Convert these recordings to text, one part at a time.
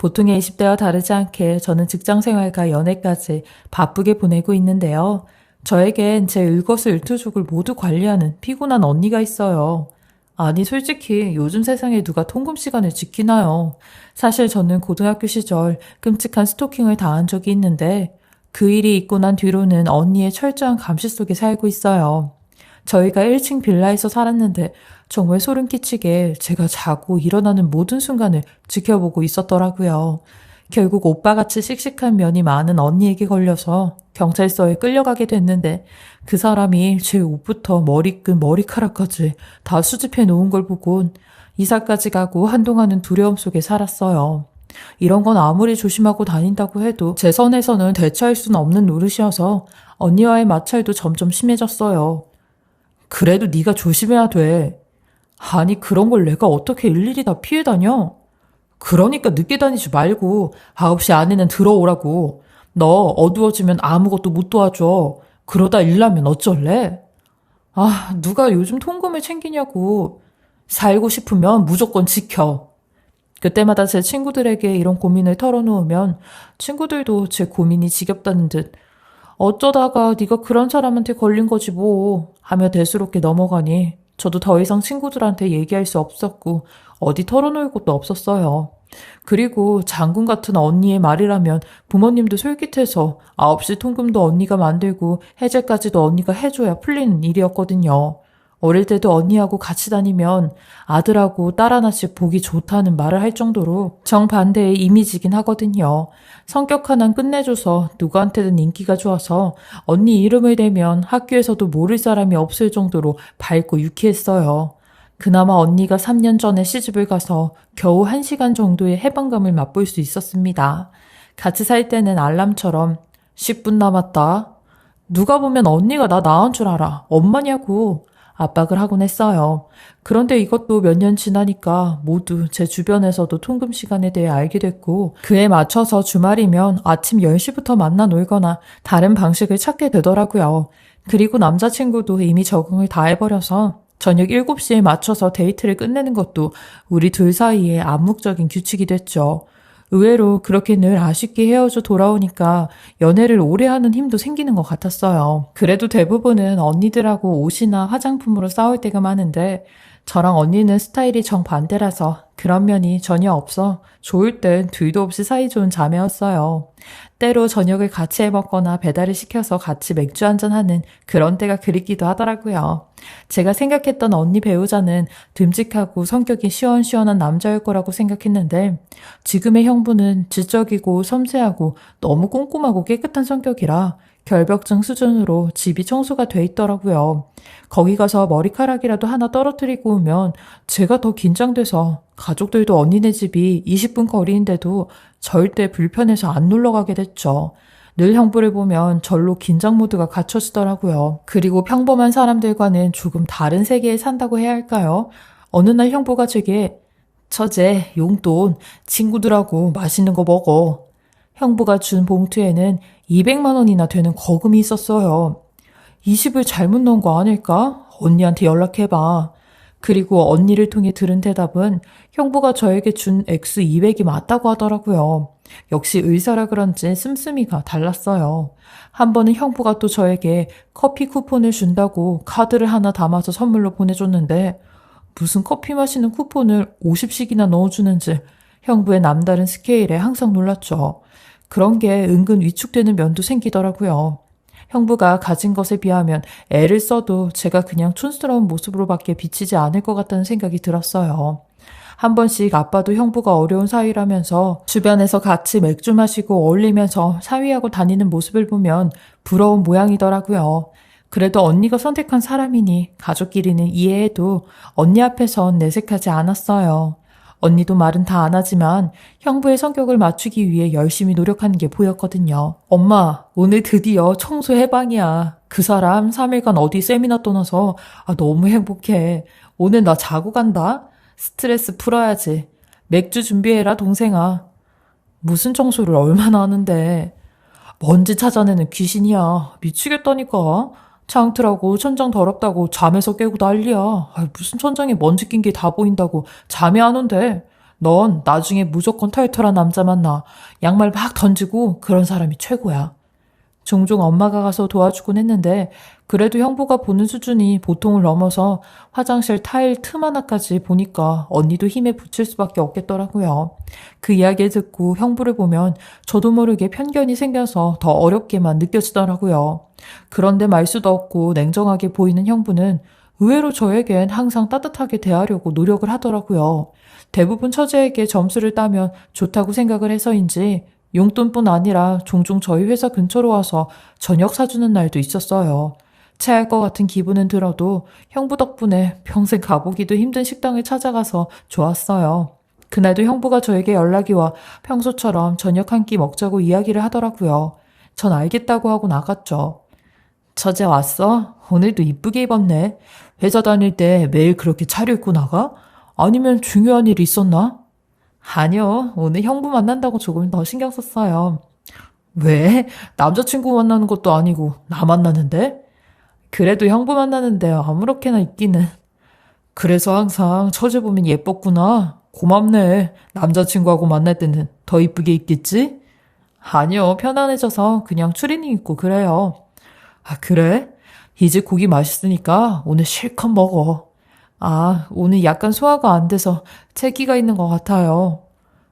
보통의 20대와 다르지 않게 저는 직장 생활과 연애까지 바쁘게 보내고 있는데요. 저에겐 제 일거수일투족을 모두 관리하는 피곤한 언니가 있어요. 아니, 솔직히 요즘 세상에 누가 통금 시간을 지키나요? 사실 저는 고등학교 시절 끔찍한 스토킹을 당한 적이 있는데 그 일이 있고 난 뒤로는 언니의 철저한 감시 속에 살고 있어요. 저희가 1층 빌라에서 살았는데 정말 소름 끼치게 제가 자고 일어나는 모든 순간을 지켜보고 있었더라고요. 결국 오빠같이 씩씩한 면이 많은 언니에게 걸려서 경찰서에 끌려가게 됐는데 그 사람이 제 옷부터 머리끈, 머리카락까지 다 수집해 놓은 걸 보곤 이사까지 가고 한동안은 두려움 속에 살았어요. 이런 건 아무리 조심하고 다닌다고 해도 제 선에서는 대처할 수는 없는 노릇이어서 언니와의 마찰도 점점 심해졌어요. 그래도 네가 조심해야 돼. 아니 그런 걸 내가 어떻게 일일이 다 피해 다녀? 그러니까 늦게 다니지 말고 9시 안에는 들어오라고. 너 어두워지면 아무것도 못 도와줘. 그러다 일나면 어쩔래? 아, 누가 요즘 통금을 챙기냐고. 살고 싶으면 무조건 지켜. 그때마다 제 친구들에게 이런 고민을 털어놓으면 친구들도 제 고민이 지겹다는 듯 어쩌다가 네가 그런 사람한테 걸린 거지 뭐 하며 대수롭게 넘어가니 저도 더 이상 친구들한테 얘기할 수 없었고 어디 털어놓을 곳도 없었어요. 그리고 장군 같은 언니의 말이라면 부모님도 솔깃해서 9시 통금도 언니가 만들고 해제까지도 언니가 해줘야 풀리는 일이었거든요. 어릴 때도 언니하고 같이 다니면 아들하고 딸 하나씩 보기 좋다는 말을 할 정도로 정반대의 이미지긴 하거든요. 성격 하나는 끝내줘서 누구한테든 인기가 좋아서 언니 이름을 대면 학교에서도 모를 사람이 없을 정도로 밝고 유쾌했어요. 그나마 언니가 3년 전에 시집을 가서 겨우 1시간 정도의 해방감을 맛볼 수 있었습니다. 같이 살 때는 알람처럼 10분 남았다. 누가 보면 언니가 나 낳은 줄 알아. 엄마냐고. 압박을 하곤 했어요. 그런데 이것도 몇 년 지나니까 모두 제 주변에서도 통금 시간에 대해 알게 됐고 그에 맞춰서 주말이면 아침 10시부터 만나 놀거나 다른 방식을 찾게 되더라고요. 그리고 남자친구도 이미 적응을 다 해버려서 저녁 7시에 맞춰서 데이트를 끝내는 것도 우리 둘 사이의 암묵적인 규칙이 됐죠. 의외로 그렇게 늘 아쉽게 헤어져 돌아오니까 연애를 오래 하는 힘도 생기는 것 같았어요. 그래도 대부분은 언니들하고 옷이나 화장품으로 싸울 때가 많은데 저랑 언니는 스타일이 정반대라서 그런 면이 전혀 없어 좋을 땐 둘도 없이 사이좋은 자매였어요. 때로 저녁을 같이 해 먹거나 배달을 시켜서 같이 맥주 한잔하는 그런 때가 그립기도 하더라고요. 제가 생각했던 언니 배우자는 듬직하고 성격이 시원시원한 남자일 거라고 생각했는데 지금의 형부는 지적이고 섬세하고 너무 꼼꼼하고 깨끗한 성격이라 결벽증 수준으로 집이 청소가 돼 있더라고요. 거기 가서 머리카락이라도 하나 떨어뜨리고 오면 제가 더 긴장돼서 가족들도 언니네 집이 20분 거리인데도 절대 불편해서 안 놀러 가게 됐죠. 늘 형부를 보면 절로 긴장 모드가 갖춰지더라고요. 그리고 평범한 사람들과는 조금 다른 세계에 산다고 해야 할까요? 어느 날 형부가 제게 처제, 용돈, 친구들하고 맛있는 거 먹어. 형부가 준 봉투에는 200만 원이나 되는 거금이 있었어요. 20을 잘못 넣은 거 아닐까? 언니한테 연락해봐. 그리고 언니를 통해 들은 대답은 형부가 저에게 준 X 200이 맞다고 하더라고요. 역시 의사라 그런지 씀씀이가 달랐어요. 한 번은 형부가 또 저에게 커피 쿠폰을 준다고 카드를 하나 담아서 선물로 보내줬는데 무슨 커피 마시는 쿠폰을 50씩이나 넣어주는지 형부의 남다른 스케일에 항상 놀랐죠. 그런 게 은근 위축되는 면도 생기더라고요. 형부가 가진 것에 비하면 애를 써도 제가 그냥 촌스러운 모습으로밖에 비치지 않을 것 같다는 생각이 들었어요. 한 번씩 아빠도 형부가 어려운 사위라면서 주변에서 같이 맥주 마시고 어울리면서 사위하고 다니는 모습을 보면 부러운 모양이더라고요. 그래도 언니가 선택한 사람이니 가족끼리는 이해해도 언니 앞에선 내색하지 않았어요. 언니도 말은 다 안 하지만 형부의 성격을 맞추기 위해 열심히 노력하는 게 보였거든요. 엄마, 오늘 드디어 청소 해방이야. 그 사람 3일간 어디 세미나 떠나서 아, 너무 행복해. 오늘 나 자고 간다. 스트레스 풀어야지. 맥주 준비해라, 동생아. 무슨 청소를 얼마나 하는데. 먼지 찾아내는 귀신이야. 미치겠다니까. 창틀하고 천장 더럽다고 잠에서 깨고 난리야. 아, 무슨 천장에 먼지 낀 게 다 보인다고 잠이 안 온대. 넌 나중에 무조건 털털한 남자 만나. 양말 막 던지고 그런 사람이 최고야. 종종 엄마가 가서 도와주곤 했는데 그래도 형부가 보는 수준이 보통을 넘어서 화장실 타일 틈 하나까지 보니까 언니도 힘에 붙일 수밖에 없겠더라고요. 그 이야기를 듣고 형부를 보면 저도 모르게 편견이 생겨서 더 어렵게만 느껴지더라고요. 그런데 말수도 없고 냉정하게 보이는 형부는 의외로 저에겐 항상 따뜻하게 대하려고 노력을 하더라고요. 대부분 처제에게 점수를 따면 좋다고 생각을 해서인지 용돈뿐 아니라 종종 저희 회사 근처로 와서 저녁 사주는 날도 있었어요. 체할 것 같은 기분은 들어도 형부 덕분에 평생 가보기도 힘든 식당을 찾아가서 좋았어요. 그날도 형부가 저에게 연락이 와 평소처럼 저녁 한 끼 먹자고 이야기를 하더라고요. 전 알겠다고 하고 나갔죠. 처제 왔어? 오늘도 이쁘게 입었네. 회사 다닐 때 매일 그렇게 차려입고 나가? 아니면 중요한 일 있었나? 아니요. 오늘 형부 만난다고 조금 더 신경 썼어요. 왜? 남자친구 만나는 것도 아니고 나 만나는데? 그래도 형부 만나는데 아무렇게나 입기는. 그래서 항상 처제 보면 예뻤구나. 고맙네. 남자친구하고 만날 때는 더 이쁘게 입겠지? 아니요. 편안해져서 그냥 추리닝 입고 그래요. 아, 그래? 이 집 고기 맛있으니까 오늘 실컷 먹어. 아, 오늘 약간 소화가 안 돼서 체기가 있는 것 같아요.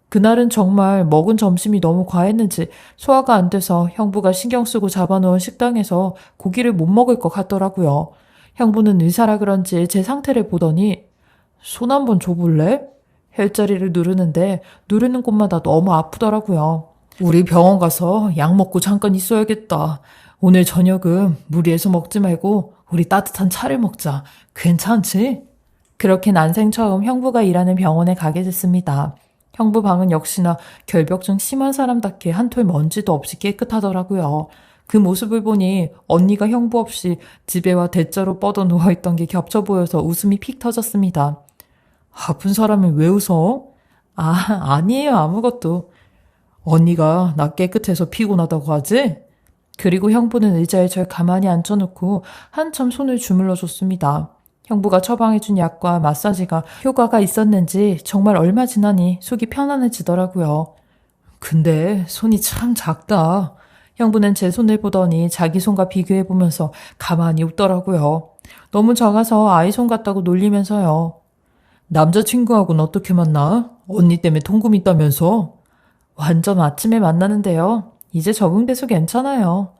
그날은 정말 먹은 점심이 너무 과했는지 소화가 안 돼서 형부가 신경 쓰고 잡아놓은 식당에서 고기를 못 먹을 것 같더라고요. 형부는 의사라 그런지 제 상태를 보더니 손 한번 줘볼래? 혈자리를 누르는데 누르는 곳마다 너무 아프더라고요. 우리 병원 가서 약 먹고 잠깐 있어야겠다. 오늘 저녁은 무리해서 먹지 말고 우리 따뜻한 차를 먹자. 괜찮지? 그렇게 난생 처음 형부가 일하는 병원에 가게 됐습니다. 형부 방은 역시나 결벽증 심한 사람답게 한 톨 먼지도 없이 깨끗하더라고요. 그 모습을 보니 언니가 형부 없이 집에와 대자로 뻗어 누워있던 게 겹쳐 보여서 웃음이 픽 터졌습니다. 아픈 사람이 왜 웃어? 아, 아니에요. 아무것도. 언니가 나 깨끗해서 피곤하다고 하지? 그리고 형부는 의자에 절 가만히 앉혀놓고 한참 손을 주물러 줬습니다. 형부가 처방해준 약과 마사지가 효과가 있었는지 정말 얼마 지나니 속이 편안해지더라고요. 근데 손이 참 작다. 형부는 제 손을 보더니 자기 손과 비교해보면서 가만히 웃더라고요. 너무 작아서 아이 손 같다고 놀리면서요. 남자친구하고는 어떻게 만나? 언니 때문에 통금 있다면서? 완전 아침에 만나는데요. 이제 적응돼서 괜찮아요.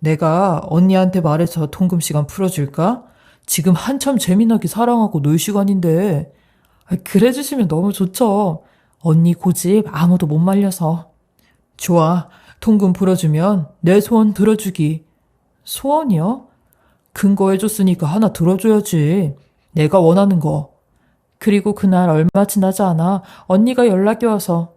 내가 언니한테 말해서 통금 시간 풀어줄까? 지금 한참 재미나게 사랑하고 놀 시간인데. 그래 주시면 너무 좋죠. 언니 고집 아무도 못 말려서. 좋아. 통금 풀어주면 내 소원 들어주기. 소원이요? 근거해줬으니까 하나 들어줘야지. 내가 원하는 거. 그리고 그날 얼마 지나지 않아 언니가 연락이 와서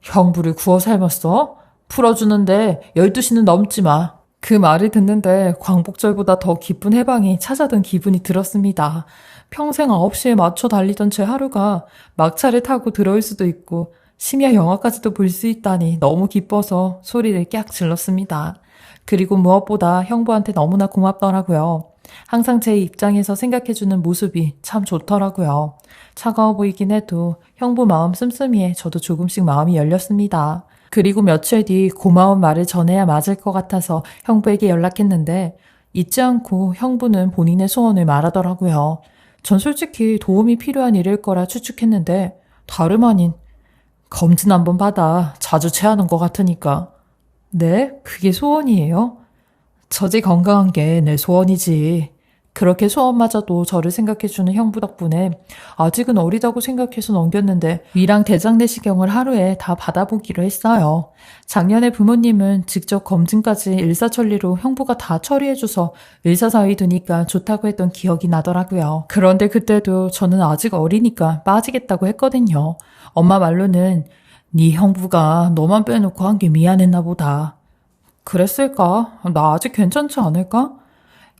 형부를 구워 삶았어? 풀어주는데 12시는 넘지 마. 그 말을 듣는데 광복절보다 더 기쁜 해방이 찾아든 기분이 들었습니다. 평생 9시에 맞춰 달리던 제 하루가 막차를 타고 들어올 수도 있고 심야 영화까지도 볼 수 있다니 너무 기뻐서 소리를 깍 질렀습니다. 그리고 무엇보다 형부한테 너무나 고맙더라고요. 항상 제 입장에서 생각해주는 모습이 참 좋더라고요. 차가워 보이긴 해도 형부 마음 씀씀이에 저도 조금씩 마음이 열렸습니다. 그리고 며칠 뒤 고마운 말을 전해야 맞을 것 같아서 형부에게 연락했는데 잊지 않고 형부는 본인의 소원을 말하더라고요. 전 솔직히 도움이 필요한 일일 거라 추측했는데 다름 아닌 검진 한번 받아 자주 체하는 것 같으니까. 네? 그게 소원이에요? 저지 건강한 게 내 소원이지. 그렇게 소원마저도 저를 생각해주는 형부 덕분에 아직은 어리다고 생각해서 넘겼는데 위랑 대장 내시경을 하루에 다 받아보기로 했어요. 작년에 부모님은 직접 검진까지 일사천리로 형부가 다 처리해줘서 의사사위 두니까 좋다고 했던 기억이 나더라고요. 그런데 그때도 저는 아직 어리니까 빠지겠다고 했거든요. 엄마 말로는 네 형부가 너만 빼놓고 한 게 미안했나 보다. 그랬을까? 나 아직 괜찮지 않을까?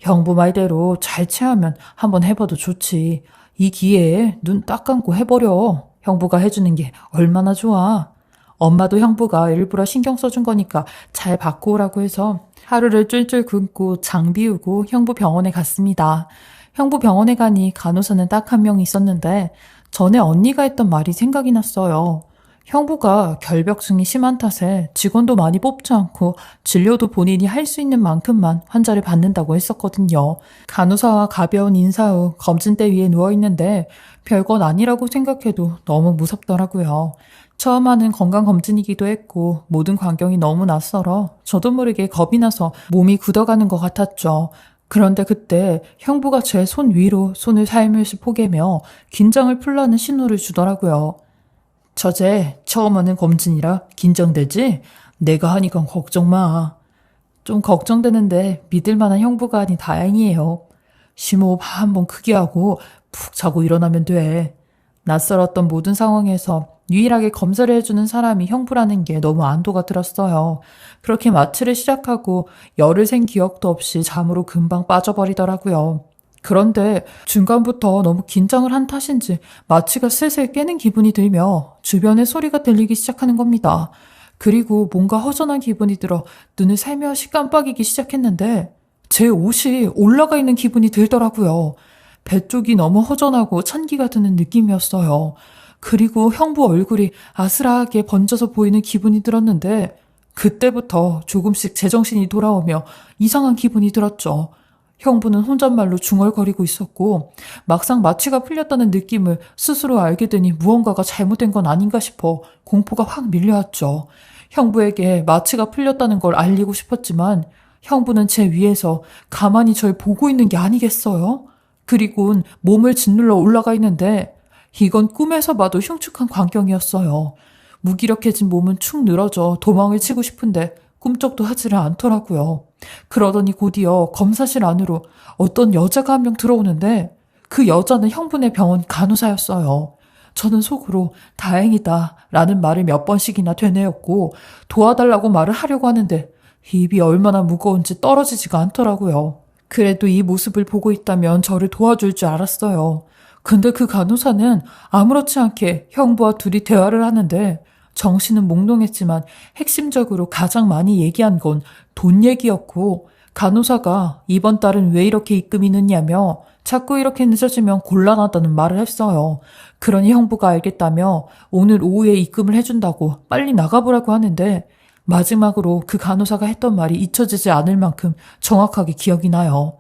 형부 말대로 잘 체하면 한번 해봐도 좋지. 이 기회에 눈 딱 감고 해버려. 형부가 해주는 게 얼마나 좋아. 엄마도 형부가 일부러 신경 써준 거니까 잘 받고 오라고 해서 하루를 쫄쫄 굶고 장 비우고 형부 병원에 갔습니다. 형부 병원에 가니 간호사는 딱 한 명 있었는데 전에 언니가 했던 말이 생각이 났어요. 형부가 결벽증이 심한 탓에 직원도 많이 뽑지 않고 진료도 본인이 할 수 있는 만큼만 환자를 받는다고 했었거든요. 간호사와 가벼운 인사 후 검진대 위에 누워있는데 별건 아니라고 생각해도 너무 무섭더라고요. 처음 하는 건강검진이기도 했고 모든 광경이 너무 낯설어 저도 모르게 겁이 나서 몸이 굳어가는 것 같았죠. 그런데 그때 형부가 제 손 위로 손을 살며시 포개며 긴장을 풀라는 신호를 주더라고요. 저제 처음 하는 검진이라 긴장되지? 내가 하니까 걱정 마. 좀 걱정되는데 믿을 만한 형부가 아니 다행이에요. 심호흡 한번 크게 하고 푹 자고 일어나면 돼. 낯설었던 모든 상황에서 유일하게 검사를 해주는 사람이 형부라는 게 너무 안도가 들었어요. 그렇게 마취를 시작하고 열을 센 기억도 없이 잠으로 금방 빠져버리더라고요. 그런데 중간부터 너무 긴장을 한 탓인지 마취가 슬슬 깨는 기분이 들며 주변에 소리가 들리기 시작하는 겁니다. 그리고 뭔가 허전한 기분이 들어 눈을 살며시 깜빡이기 시작했는데 제 옷이 올라가 있는 기분이 들더라고요. 배 쪽이 너무 허전하고 찬기가 드는 느낌이었어요. 그리고 형부 얼굴이 아슬하게 번져서 보이는 기분이 들었는데 그때부터 조금씩 제정신이 돌아오며 이상한 기분이 들었죠. 형부는 혼잣말로 중얼거리고 있었고 막상 마취가 풀렸다는 느낌을 스스로 알게 되니 무언가가 잘못된 건 아닌가 싶어 공포가 확 밀려왔죠. 형부에게 마취가 풀렸다는 걸 알리고 싶었지만 형부는 제 위에서 가만히 절 보고 있는 게 아니겠어요? 그리곤 몸을 짓눌러 올라가 있는데 이건 꿈에서 봐도 흉측한 광경이었어요. 무기력해진 몸은 축 늘어져 도망을 치고 싶은데 꿈쩍도 하지를 않더라고요. 그러더니 곧이어 검사실 안으로 어떤 여자가 한 명 들어오는데 그 여자는 형분의 병원 간호사였어요. 저는 속으로 다행이다 라는 말을 몇 번씩이나 되뇌었고 도와달라고 말을 하려고 하는데 입이 얼마나 무거운지 떨어지지가 않더라고요. 그래도 이 모습을 보고 있다면 저를 도와줄 줄 알았어요. 근데 그 간호사는 아무렇지 않게 형부와 둘이 대화를 하는데 정신은 몽롱했지만 핵심적으로 가장 많이 얘기한 건 돈 얘기였고 간호사가 이번 달은 왜 이렇게 입금이 늦냐며 자꾸 이렇게 늦어지면 곤란하다는 말을 했어요. 그러니 형부가 알겠다며 오늘 오후에 입금을 해준다고 빨리 나가보라고 하는데 마지막으로 그 간호사가 했던 말이 잊혀지지 않을 만큼 정확하게 기억이 나요.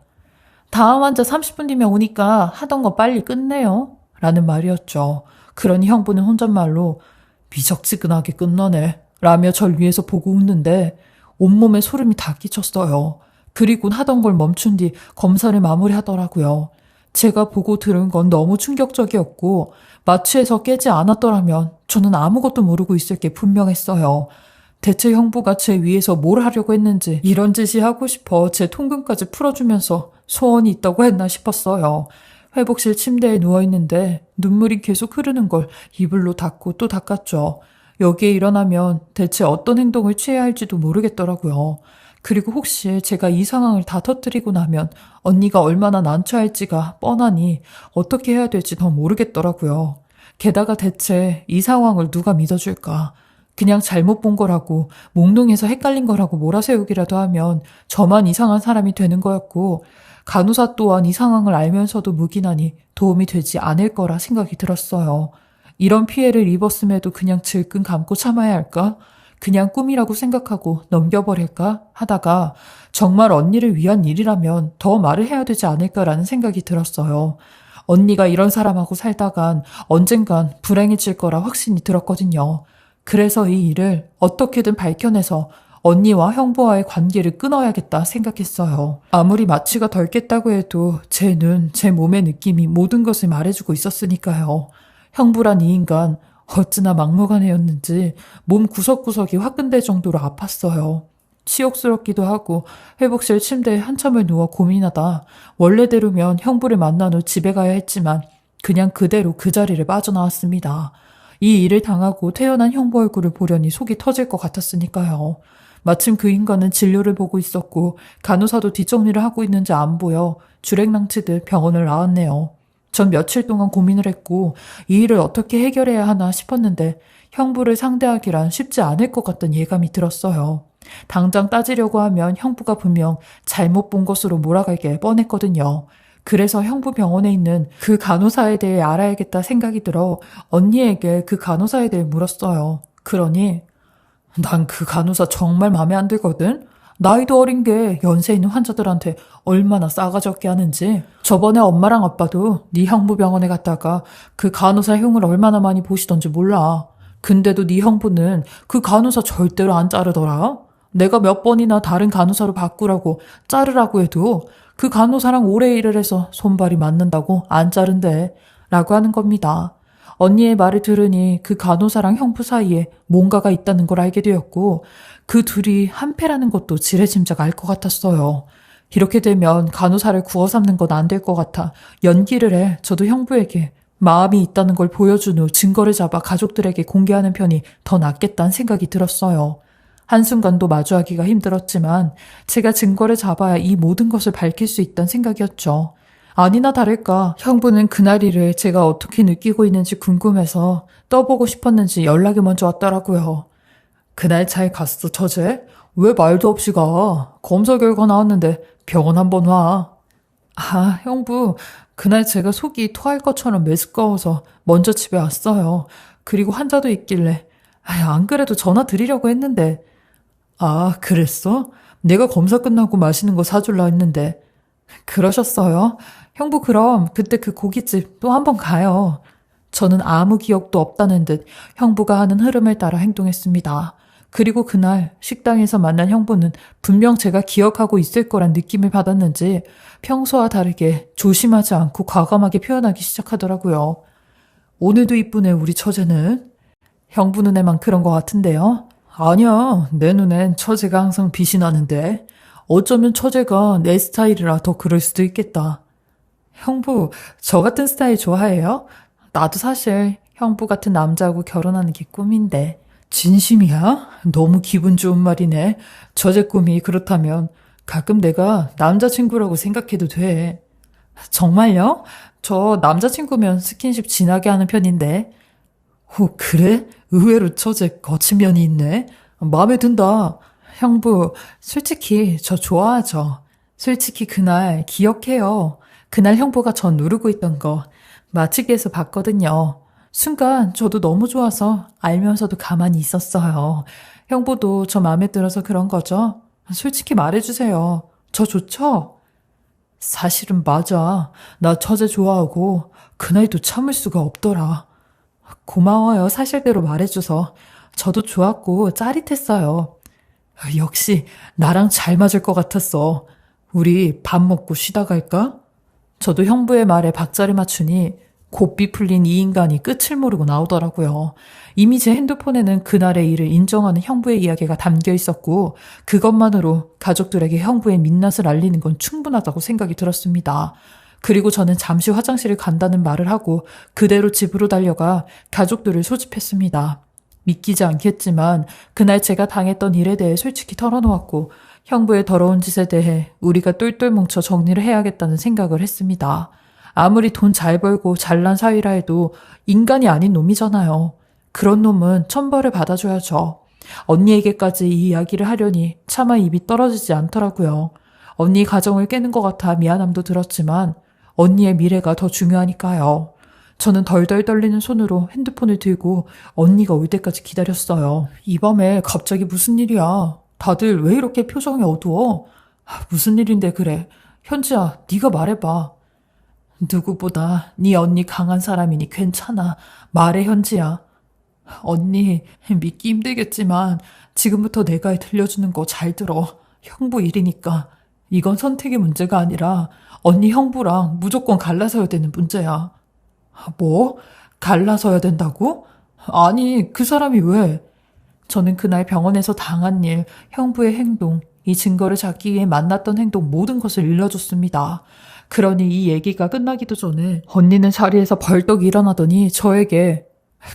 다음 환자 30분 뒤면 오니까 하던 거 빨리 끝내요. 라는 말이었죠. 그러니 형부는 혼잣말로 미적지근하게 끝나네. 라며 절 위에서 보고 웃는데 온몸에 소름이 다 끼쳤어요. 그리곤 하던 걸 멈춘 뒤 검사를 마무리하더라고요. 제가 보고 들은 건 너무 충격적이었고 마취해서 깨지 않았더라면 저는 아무것도 모르고 있을 게 분명했어요. 대체 형부가 제 위에서 뭘 하려고 했는지 이런 짓이 하고 싶어 제 통근까지 풀어주면서 소원이 있다고 했나 싶었어요. 회복실 침대에 누워있는데 눈물이 계속 흐르는 걸 이불로 닦고 또 닦았죠. 여기에 일어나면 대체 어떤 행동을 취해야 할지도 모르겠더라고요. 그리고 혹시 제가 이 상황을 다 터뜨리고 나면 언니가 얼마나 난처할지가 뻔하니 어떻게 해야 될지 더 모르겠더라고요. 게다가 대체 이 상황을 누가 믿어줄까? 그냥 잘못 본 거라고, 몽롱해서 헷갈린 거라고 몰아세우기라도 하면 저만 이상한 사람이 되는 거였고, 간호사 또한 이 상황을 알면서도 묵인하니 도움이 되지 않을 거라 생각이 들었어요. 이런 피해를 입었음에도 그냥 질끈 감고 참아야 할까? 그냥 꿈이라고 생각하고 넘겨버릴까? 하다가 정말 언니를 위한 일이라면 더 말을 해야 되지 않을까라는 생각이 들었어요. 언니가 이런 사람하고 살다간 언젠간 불행해질 거라 확신이 들었거든요. 그래서 이 일을 어떻게든 밝혀내서 언니와 형부와의 관계를 끊어야겠다 생각했어요. 아무리 마취가 덜 깼다고 해도 제 눈, 제 몸의 느낌이 모든 것을 말해주고 있었으니까요. 형부란 이 인간 어찌나 막무가내였는지 몸 구석구석이 화끈될 정도로 아팠어요. 치욕스럽기도 하고 회복실 침대에 한참을 누워 고민하다 원래대로면 형부를 만난 후 집에 가야 했지만 그냥 그대로 그 자리를 빠져나왔습니다. 이 일을 당하고 태어난 형부 얼굴을 보려니 속이 터질 것 같았으니까요. 마침 그 인간은 진료를 보고 있었고 간호사도 뒷정리를 하고 있는지 안 보여 주랭랑치듯 병원을 나왔네요. 전 며칠 동안 고민을 했고 이 일을 어떻게 해결해야 하나 싶었는데 형부를 상대하기란 쉽지 않을 것 같던 예감이 들었어요. 당장 따지려고 하면 형부가 분명 잘못 본 것으로 몰아가게 뻔했거든요. 그래서 형부 병원에 있는 그 간호사에 대해 알아야겠다 생각이 들어 언니에게 그 간호사에 대해 물었어요. 그러니 난 그 간호사 정말 마음에 안 들거든. 나이도 어린 게 연세 있는 환자들한테 얼마나 싸가지 없게 하는지. 저번에 엄마랑 아빠도 네 형부 병원에 갔다가 그 간호사 흉을 얼마나 많이 보시던지 몰라. 근데도 네 형부는 그 간호사 절대로 안 자르더라. 내가 몇 번이나 다른 간호사로 바꾸라고 자르라고 해도 그 간호사랑 오래 일을 해서 손발이 맞는다고 안 자른대. 라고 하는 겁니다. 언니의 말을 들으니 그 간호사랑 형부 사이에 뭔가가 있다는 걸 알게 되었고 그 둘이 한패라는 것도 지레짐작 알 것 같았어요. 이렇게 되면 간호사를 구워 삼는 건 안 될 것 같아 연기를 해 저도 형부에게 마음이 있다는 걸 보여준 후 증거를 잡아 가족들에게 공개하는 편이 더 낫겠다는 생각이 들었어요. 한순간도 마주하기가 힘들었지만 제가 증거를 잡아야 이 모든 것을 밝힐 수 있다는 생각이었죠. 아니나 다를까 형부는 그날 일을 제가 어떻게 느끼고 있는지 궁금해서 떠보고 싶었는지 연락이 먼저 왔더라고요. 그날 잘 갔어, 처제? 왜 말도 없이 가? 검사 결과 나왔는데 병원 한번 와. 아, 형부. 그날 제가 속이 토할 것처럼 메스꺼워서 먼저 집에 왔어요. 그리고 환자도 있길래. 아, 안 그래도 전화 드리려고 했는데. 아, 그랬어? 내가 검사 끝나고 맛있는 거 사줄라 했는데. 그러셨어요? 형부 그럼 그때 그 고깃집 또 한 번 가요. 저는 아무 기억도 없다는 듯 형부가 하는 흐름을 따라 행동했습니다. 그리고 그날 식당에서 만난 형부는 분명 제가 기억하고 있을 거란 느낌을 받았는지 평소와 다르게 조심하지 않고 과감하게 표현하기 시작하더라고요. 오늘도 이쁘네, 우리 처제는. 형부 눈에만 그런 것 같은데요? 아니야, 내 눈엔 처제가 항상 빛이 나는데. 어쩌면 처제가 내 스타일이라 더 그럴 수도 있겠다. 형부, 저 같은 스타일 좋아해요? 나도 사실 형부 같은 남자하고 결혼하는 게 꿈인데. 진심이야? 너무 기분 좋은 말이네. 저제 꿈이 그렇다면 가끔 내가 남자친구라고 생각해도 돼. 정말요? 저 남자친구면 스킨십 진하게 하는 편인데. 오, 그래? 의외로 처제 거친 면이 있네. 마음에 든다. 형부, 솔직히 저 좋아하죠. 솔직히 그날 기억해요. 그날 형부가 전 누르고 있던 거 마치기에서 봤거든요. 순간 저도 너무 좋아서 알면서도 가만히 있었어요. 형부도 저 마음에 들어서 그런 거죠? 솔직히 말해주세요. 저 좋죠? 사실은 맞아. 나 처제 좋아하고 그날도 참을 수가 없더라. 고마워요. 사실대로 말해줘서. 저도 좋았고 짜릿했어요. 역시 나랑 잘 맞을 것 같았어. 우리 밥 먹고 쉬다 갈까? 저도 형부의 말에 박자를 맞추니 곱비 풀린 이 인간이 끝을 모르고 나오더라고요. 이미 제 핸드폰에는 그날의 일을 인정하는 형부의 이야기가 담겨 있었고, 그것만으로 가족들에게 형부의 민낯을 알리는 건 충분하다고 생각이 들었습니다. 그리고 저는 잠시 화장실을 간다는 말을 하고 그대로 집으로 달려가 가족들을 소집했습니다. 믿기지 않겠지만 그날 제가 당했던 일에 대해 솔직히 털어놓았고 형부의 더러운 짓에 대해 우리가 똘똘 뭉쳐 정리를 해야겠다는 생각을 했습니다. 아무리 돈 잘 벌고 잘난 사위라 해도 인간이 아닌 놈이잖아요. 그런 놈은 천벌을 받아줘야죠. 언니에게까지 이 이야기를 하려니 차마 입이 떨어지지 않더라고요. 언니 가정을 깨는 것 같아 미안함도 들었지만 언니의 미래가 더 중요하니까요. 저는 덜덜 떨리는 손으로 핸드폰을 들고 언니가 올 때까지 기다렸어요. 이 밤에 갑자기 무슨 일이야? 다들 왜 이렇게 표정이 어두워? 아, 무슨 일인데 그래? 현지야, 네가 말해봐. 누구보다 네 언니 강한 사람이니 괜찮아. 말해 현지야. 언니 믿기 힘들겠지만 지금부터 내가 들려주는 거 잘 들어. 형부 일이니까. 이건 선택의 문제가 아니라 언니 형부랑 무조건 갈라서야 되는 문제야. 뭐? 갈라서야 된다고? 아니, 그 사람이 왜? 저는 그날 병원에서 당한 일, 형부의 행동, 이 증거를 찾기 위해 만났던 행동 모든 것을 일러줬습니다. 그러니 이 얘기가 끝나기도 전에 언니는 자리에서 벌떡 일어나더니 저에게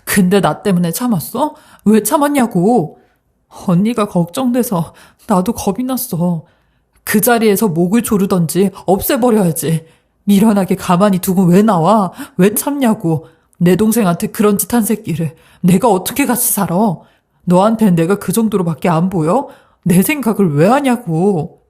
근데 나 때문에 참았어? 왜 참았냐고. 언니가 걱정돼서 나도 겁이 났어. 그 자리에서 목을 조르던지 없애버려야지. 미련하게 가만히 두고 왜 나와? 왜 참냐고. 내 동생한테 그런 짓 한 새끼를 내가 어떻게 같이 살아? 너한텐 내가 그 정도로밖에 안 보여? 내 생각을 왜 하냐고.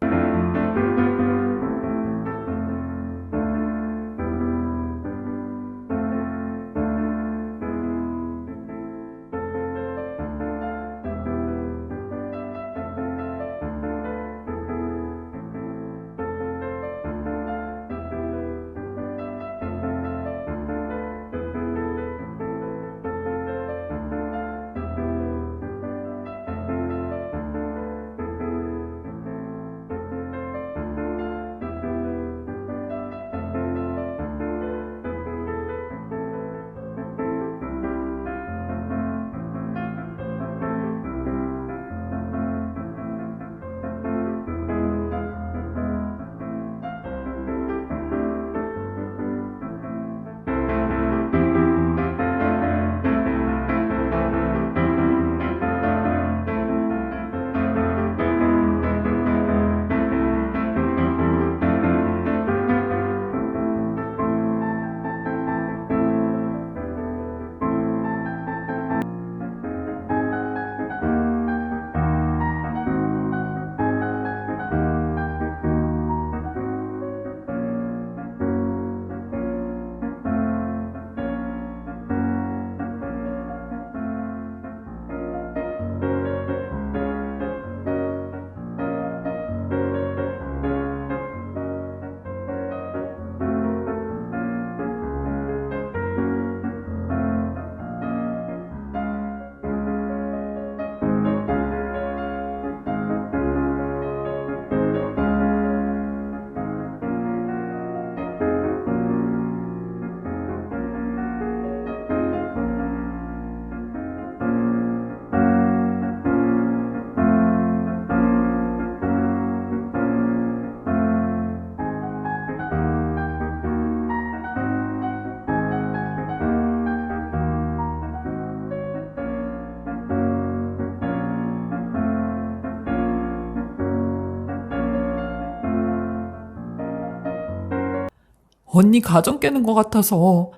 언니 가정 깨는 것 같아서.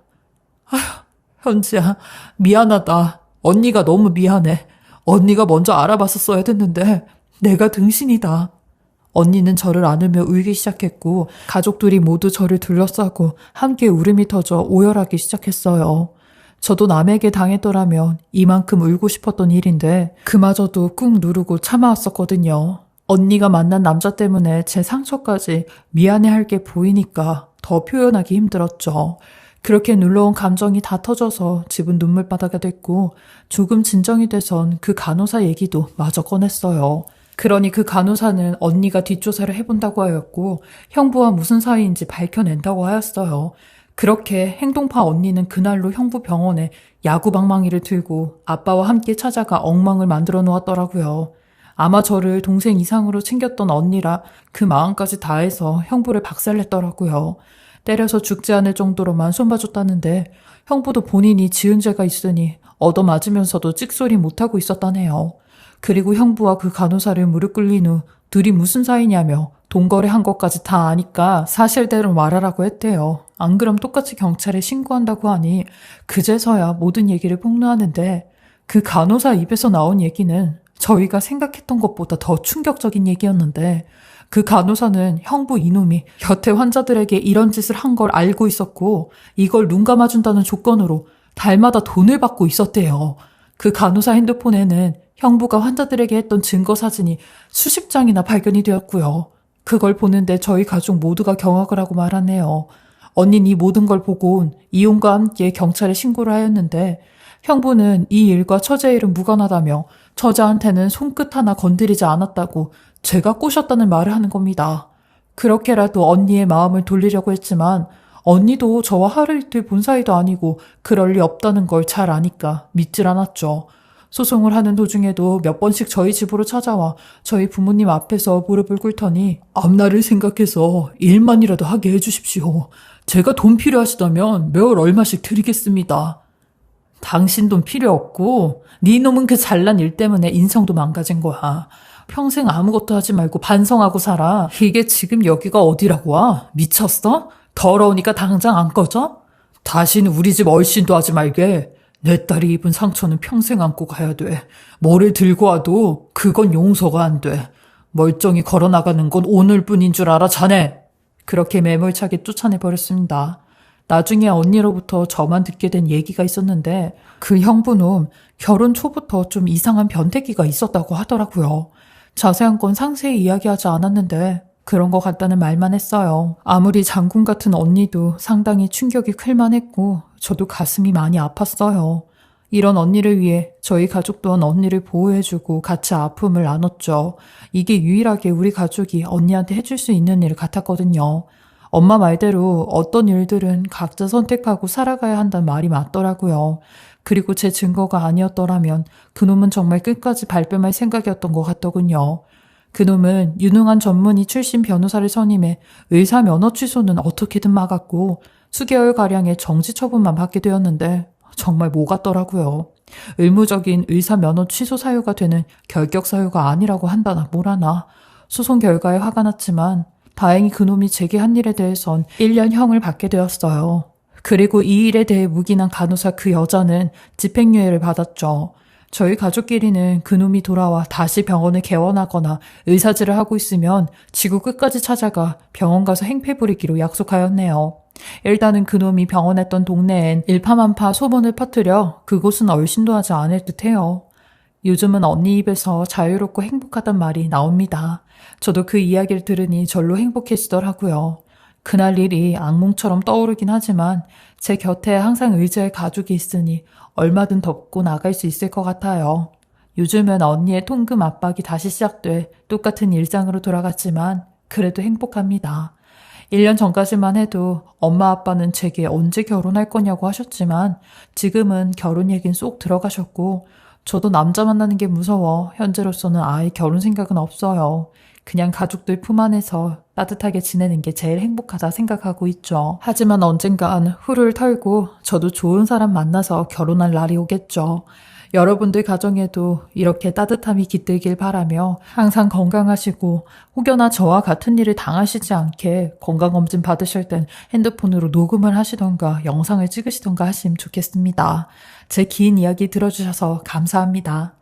아휴, 현지야, 미안하다. 언니가 너무 미안해. 언니가 먼저 알아봤었어야 됐는데, 내가 등신이다. 언니는 저를 안으며 울기 시작했고, 가족들이 모두 저를 둘러싸고 함께 울음이 터져 오열하기 시작했어요. 저도 남에게 당했더라면 이만큼 울고 싶었던 일인데, 그마저도 꾹 누르고 참아왔었거든요. 언니가 만난 남자 때문에 제 상처까지 미안해할 게 보이니까 더 표현하기 힘들었죠. 그렇게 눌러온 감정이 다 터져서 집은 눈물바다가 됐고 조금 진정이 돼선 그 간호사 얘기도 마저 꺼냈어요. 그러니 그 간호사는 언니가 뒷조사를 해본다고 하였고 형부와 무슨 사이인지 밝혀낸다고 하였어요. 그렇게 행동파 언니는 그날로 형부 병원에 야구방망이를 들고 아빠와 함께 찾아가 엉망을 만들어 놓았더라고요. 아마 저를 동생 이상으로 챙겼던 언니라 그 마음까지 다해서 형부를 박살냈더라고요. 때려서 죽지 않을 정도로만 손봐줬다는데 형부도 본인이 지은 죄가 있으니 얻어맞으면서도 찍소리 못하고 있었다네요. 그리고 형부와 그 간호사를 무릎 꿇린 후 둘이 무슨 사이냐며 돈거래 한 것까지 다 아니까 사실대로 말하라고 했대요. 안 그럼 똑같이 경찰에 신고한다고 하니 그제서야 모든 얘기를 폭로하는데 그 간호사 입에서 나온 얘기는 저희가 생각했던 것보다 더 충격적인 얘기였는데 그 간호사는 형부 이놈이 곁에 환자들에게 이런 짓을 한 걸 알고 있었고 이걸 눈 감아준다는 조건으로 달마다 돈을 받고 있었대요. 그 간호사 핸드폰에는 형부가 환자들에게 했던 증거 사진이 수십 장이나 발견이 되었고요. 그걸 보는데 저희 가족 모두가 경악을 하고 말하네요. 언닌 이 모든 걸 보고 이용과 함께 경찰에 신고를 하였는데 형부는 이 일과 처제의 일은 무관하다며 처자한테는 손끝 하나 건드리지 않았다고 제가 꼬셨다는 말을 하는 겁니다. 그렇게라도 언니의 마음을 돌리려고 했지만 언니도 저와 하루 이틀 본 사이도 아니고 그럴 리 없다는 걸 잘 아니까 믿질 않았죠. 소송을 하는 도중에도 몇 번씩 저희 집으로 찾아와 저희 부모님 앞에서 무릎을 꿇더니 앞날을 생각해서 일만이라도 하게 해주십시오. 제가 돈 필요하시다면 매월 얼마씩 드리겠습니다. 당신 돈 필요 없고 네 놈은 그 잘난 일 때문에 인성도 망가진 거야. 평생 아무것도 하지 말고 반성하고 살아. 이게 지금 여기가 어디라고 와? 미쳤어? 더러우니까 당장 안 꺼져? 다시는 우리 집 얼씬도 하지 말게. 내 딸이 입은 상처는 평생 안고 가야 돼. 뭐를 들고 와도 그건 용서가 안 돼. 멀쩡히 걸어나가는 건 오늘뿐인 줄 알아, 자네. 그렇게 매몰차게 쫓아내버렸습니다. 나중에 언니로부터 저만 듣게 된 얘기가 있었는데 그 형부는 결혼 초부터 좀 이상한 변태기가 있었다고 하더라고요. 자세한 건 상세히 이야기하지 않았는데 그런 것 같다는 말만 했어요. 아무리 장군 같은 언니도 상당히 충격이 클만 했고 저도 가슴이 많이 아팠어요. 이런 언니를 위해 저희 가족 또한 언니를 보호해주고 같이 아픔을 나눴죠. 이게 유일하게 우리 가족이 언니한테 해줄 수 있는 일 같았거든요. 엄마 말대로 어떤 일들은 각자 선택하고 살아가야 한다는 말이 맞더라고요. 그리고 제 증거가 아니었더라면 그놈은 정말 끝까지 발뺌할 생각이었던 것 같더군요. 그놈은 유능한 전문의 출신 변호사를 선임해 의사 면허 취소는 어떻게든 막았고 수개월가량의 정지 처분만 받게 되었는데 정말 뭐 같더라고요. 의무적인 의사 면허 취소 사유가 되는 결격 사유가 아니라고 한다나 뭐라나 소송 결과에 화가 났지만 다행히 그놈이 제게 한 일에 대해선 1년형을 받게 되었어요. 그리고 이 일에 대해 묵인한 간호사 그 여자는 집행유예를 받았죠. 저희 가족끼리는 그놈이 돌아와 다시 병원을 개원하거나 의사질을 하고 있으면 지구 끝까지 찾아가 병원 가서 행패 부리기로 약속하였네요. 일단은 그놈이 병원했던 동네엔 일파만파 소문을 퍼뜨려 그곳은 얼씬도 하지 않을 듯해요. 요즘은 언니 입에서 자유롭고 행복하단 말이 나옵니다. 저도 그 이야기를 들으니 절로 행복해지더라고요. 그날 일이 악몽처럼 떠오르긴 하지만 제 곁에 항상 의지할 가족이 있으니 얼마든 덮고 나갈 수 있을 것 같아요. 요즘은 언니의 통금 압박이 다시 시작돼 똑같은 일상으로 돌아갔지만 그래도 행복합니다. 1년 전까지만 해도 엄마 아빠는 제게 언제 결혼할 거냐고 하셨지만 지금은 결혼 얘긴 쏙 들어가셨고 저도 남자 만나는 게 무서워 현재로서는 아예 결혼 생각은 없어요. 그냥 가족들 품 안에서 따뜻하게 지내는 게 제일 행복하다 생각하고 있죠. 하지만 언젠간 후를 털고 저도 좋은 사람 만나서 결혼할 날이 오겠죠. 여러분들 가정에도 이렇게 따뜻함이 깃들길 바라며 항상 건강하시고 혹여나 저와 같은 일을 당하시지 않게 건강검진 받으실 땐 핸드폰으로 녹음을 하시던가 영상을 찍으시던가 하시면 좋겠습니다. 제 긴 이야기 들어주셔서 감사합니다.